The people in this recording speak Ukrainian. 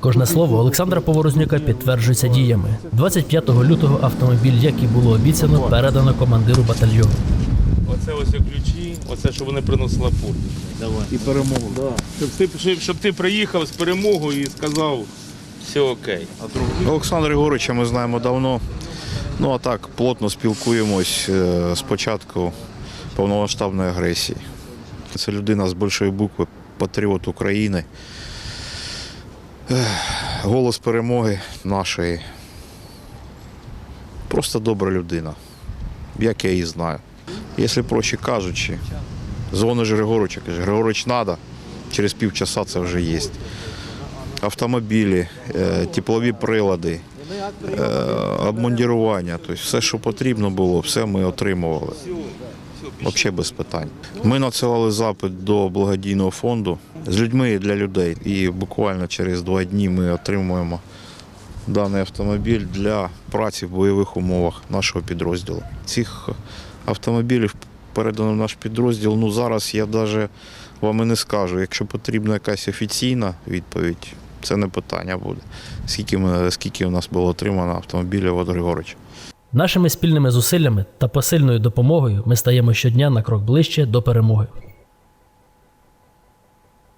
Кожне слово Олександра Поворознюка підтверджується діями. 25 лютого автомобіль, як і було обіцяно, передано командиру батальйону. Оце ось ключі, оце, що вони приносили пур. І перемогу. Да. Щоб, ти, щоб, щоб ти приїхав з перемогою і сказав, все окей. Олександра Григоровича ми знаємо давно. Ну а так, плотно спілкуємось е, з початку повномасштабної агресії. Це людина з большої букви, патріот України. Голос перемоги нашої. Просто добра людина, як я її знаю. Якщо проще кажучи, дзвониш Григоровича, каже, Григорович треба, через півчаса це вже є. Автомобілі, е, теплові прилади, е, обмундірування, тобто все, що потрібно було, все ми отримували. Взагалі без питань. Ми надсилали запит до благодійного фонду з людьми для людей. І буквально через два дні ми отримуємо даний автомобіль для праці в бойових умовах нашого підрозділу. Цих автомобілів передано в наш підрозділ. Ну зараз я навіть вам і не скажу. Якщо потрібна якась офіційна відповідь, це не питання буде. Скільки, скільки у нас було отримано автомобілів від Григорича. Нашими спільними зусиллями та посильною допомогою ми стаємо щодня на крок ближче до перемоги.